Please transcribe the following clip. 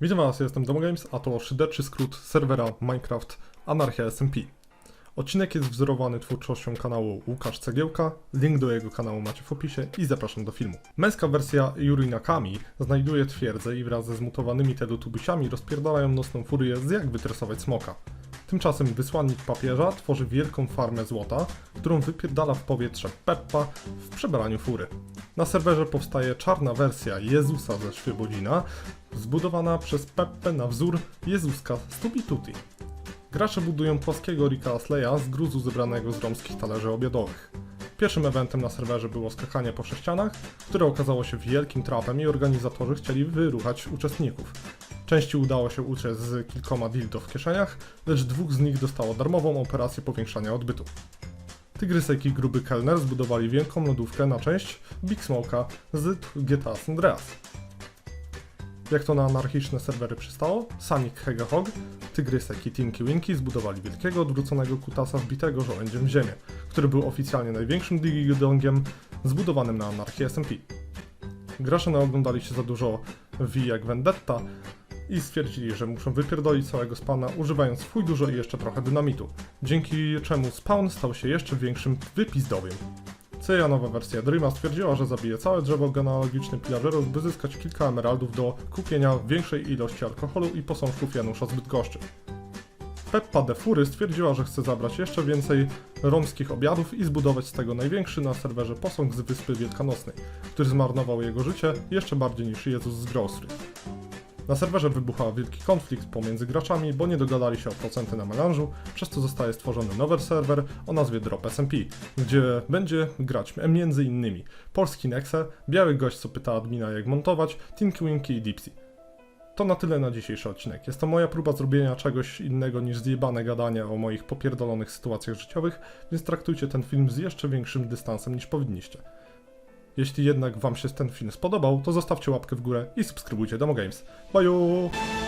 Witam Was, jestem DomoGames, a to szyderczy skrót serwera Minecraft Anarchia SMP. Odcinek jest wzorowany twórczością kanału Łukasz Cegiełka, link do jego kanału macie w opisie i zapraszam do filmu. Męska wersja Yuri Nakami znajduje twierdzę i wraz ze zmutowanymi teletubisiami rozpierdalają nocną furię z jak wytresować smoka. Tymczasem wysłannik papieża tworzy wielką farmę złota, którą wypierdala w powietrze Peppa w przebraniu fury. Na serwerze powstaje czarna wersja Jezusa ze Świebodzina, zbudowana przez Peppę na wzór Jezuska z Tubituti. Gracze budują płaskiego Rika Asleya z gruzu zebranego z romskich talerzy obiadowych. Pierwszym eventem na serwerze było skakanie po sześcianach, które okazało się wielkim trapem i organizatorzy chcieli wyruchać uczestników. Części udało się uciec z kilkoma dildo w kieszeniach, lecz dwóch z nich dostało darmową operację powiększania odbytu. Tygrysek i gruby kelner zbudowali wielką lodówkę na część Big Smoke'a z GTA San Andreas. Jak to na anarchiczne serwery przystało, Sonic Hedgehog, Tygrysek i Tinky Winky zbudowali wielkiego odwróconego kutasa wbitego żołędziem w ziemię, który był oficjalnie największym digidongiem zbudowanym na anarchii SMP. Gracze naoglądali się za dużo V jak Vendetta i stwierdzili, że muszą wypierdolić całego spawna używając fuj dużo i jeszcze trochę dynamitu, dzięki czemu spawn stał się jeszcze większym wypizdowym. Ceja nowa wersja Dreama stwierdziła, że zabije całe drzewo genealogiczne pillagerów, by zyskać kilka emeraldów do kupienia większej ilości alkoholu i posążków Janusza z Bydgoszczy. Peppa de Fury stwierdziła, że chce zabrać jeszcze więcej romskich obiadów i zbudować z tego największy na serwerze posąg z Wyspy Wielkanocnej, który zmarnował jego życie jeszcze bardziej niż Jezus z Street. Na serwerze wybucha wielki konflikt pomiędzy graczami, bo nie dogadali się o procenty na melanżu, przez co zostaje stworzony nowy serwer o nazwie Drop SMP, gdzie będzie grać innymi polski Nexe, biały gość co pyta admina jak montować, Tinky Winky i Dipsy. To na tyle na dzisiejszy odcinek. Jest to moja próba zrobienia czegoś innego niż zjebane gadanie o moich popierdolonych sytuacjach życiowych, więc traktujcie ten film z jeszcze większym dystansem niż powinniście. Jeśli jednak Wam się ten film spodobał, to zostawcie łapkę w górę i subskrybujcie Demo Games. Bye!